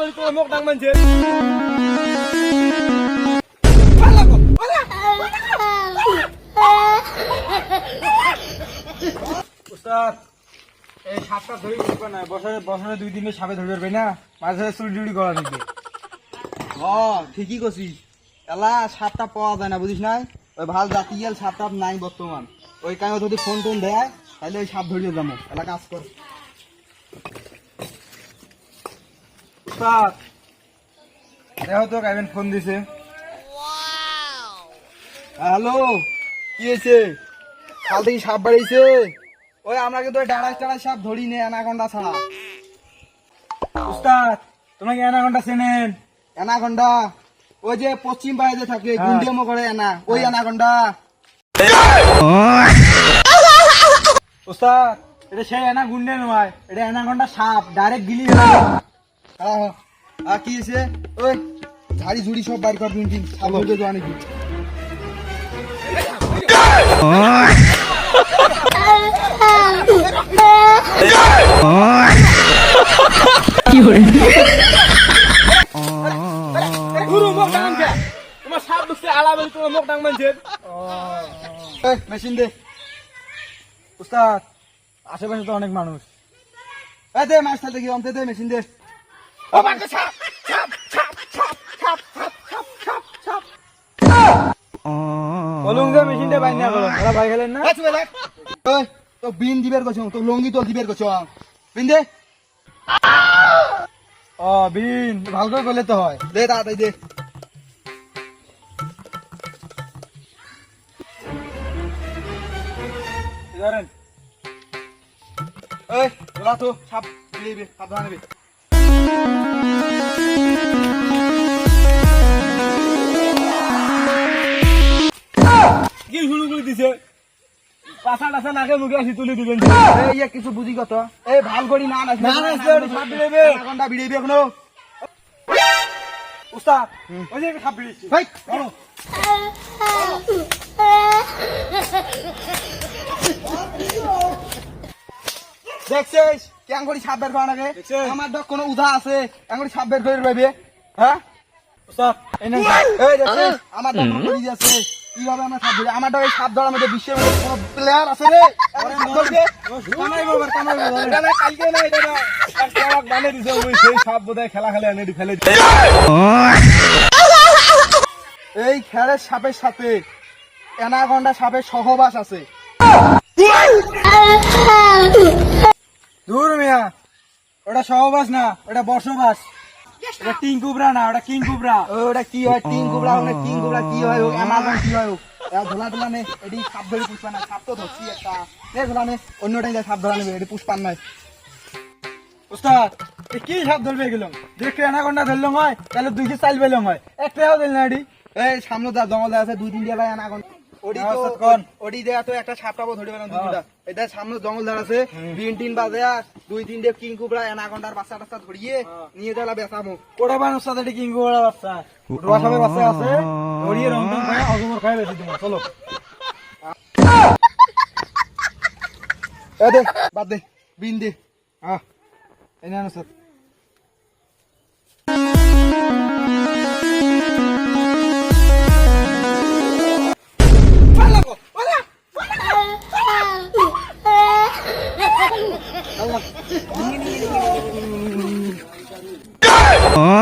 বেরি তোমার মোক ডাঙ মানছে উস্তাদ, এই ধরে উঠবে না বছরে বছরে দুই দিনে সাপে ধরে পারবে না? মাঝে চুরি ডিউটি করা নিবে ও ঠিকই কছিস এলা, সাপটা পাওয়া যায় না, বুঝিস নাই? ওই ভালো জাতিয়াল সাপ টাপ নাই বর্তমান। ওই কারণে যদি ফোন টোন দেয় তাহলে ওই সাপ ধরিয়ে যাব এলা কাজ কর। উস্তাদ দেখো তো ফোন দিছে। হ্যালো কি হয়েছে? কাল থেকে সাপ বাড়িয়েছে? ওই আমরা কিন্তু ওই ডাড়াই টাড়াই সাপ ধরি নে অ্যানাকন্ডা ছাড়া। উস্তাদ তোমরা কি অ্যানাকন্ডা চেনেন? অ্যানাকন্ডা ওই যে পশ্চিম যে থাকে হ্যাঁ। গুন্ডিয়ামো করে অ্যানা ওই অ্যানাকন্ডা। উস্তাদ এটা সেই অ্যানা গুন্ডে নয় এটা অ্যানাকন্ডা সাপ ডাইরেক্ট গিলি। কি এসে ওই ঝাড়ি ঝুড়ি সব বাইর কর কিন্তু সামনে দে। আশেপাশে তো অনেক মানুষ। এ দে মাছ থাকে কি অমতে দে মেশিন দে। সাপ সাপ সাপ সাপ সাপ সাপ সাপ সাপ সাপ বলুন যে মেশিনটা বাইন করো। ওরা ভাই গেলেন না? আচ্ছা বেলা ওই তো বিন দিবের কছ তো লঙ্গি তো দিবের কছ বিন দে। ও বিন ভালো করে করলে তো হয়। দে তাড়াতাড়ি দে। ধরেন। এই তোরা তো সাপ নিবি সাবধানে নিবি কি শুরু করে দিছে পাছা টাছা নাকে মুখে আসি তুলি দিবেন এই ইয়ে কিছু বুঝি কত এই ভালো করি না না না, না, বিড়াইবে। ঘণ্টা বিড়াইবে এখনও উস্তাদ ওই যে সাপ বেরিয়েছে ভাই বলো দেখছিস কেন করি সাপ বের করা নাকি আমার ডক কোনো উধা আছে। কেন করি সাপ বের করে রইবে। হ্যাঁ? আমার ডক করি আছে। কীভাবে আমরা সাপ ধরি? আমার ডক এই সাপ ধরার মধ্যে বিশ্বের মধ্যে কোনো প্লেয়ার আছে রে? এমন সাপ ধরবে? কামাই বাবার কামাই বাবার এটা না কালকে না এটা না। একটা দিছে ওই সেই সাপ বোধহয় খেলা খেলে এনে দি ফেলে এই খেরের সাপের সাথে অ্যানাকন্ডা সাপের সহবাস আছে। দূর মিয়া ওটা সহবাস না ওটা বসবাস। এটা কিং কুবরা না ওটা কিং কুবরা। ওটা কি হয়? টিং কুবড়া হোক না টিং কুবড়া কি হয়? হোক অ্যামাজন কি হয়? হোক এরা ধোলা ধোলা নে এটি সাপ ধরে পুষ্পা না সাপ তো ধরছি একটা। নে ধোলা নে অন্য সাপ ধরা নেবে এটি পুষ্পান নয় উস্তাদ এ কি সাপ ধরবে গেলাম দেখে অ্যানাকন্ডা ধরলাম হয় তাহলে দুইশো চাল পেলাম হয়। একটাও দিল না এটি। এই সামনে দা জঙ্গল আছে দুই তিন জায়গায় অ্যানাকন্ডা। ওডি হ্যাঁ, তো ওস্তাদ, কোন? ওডি দেয়া তো একটা সাপ ধরে পেলাম হ্যাঁ। এটা সামনে জঙ্গল ধার আছে। বিন টিন বাজে আর দুই কিং কুবড়া বাচ্চা টাচ্চা ধরিয়ে হ্যাঁ। নিয়ে দেলা বেসামো ওটা কিং বাচ্চা। রোয়া বাচ্চা আছে। ধরিয়ে রং টং খায় অজমর খায় বেশি তোমার চলো। এ দে বাদ দে বিন দে। হ্যাঁ এই নেন 啊！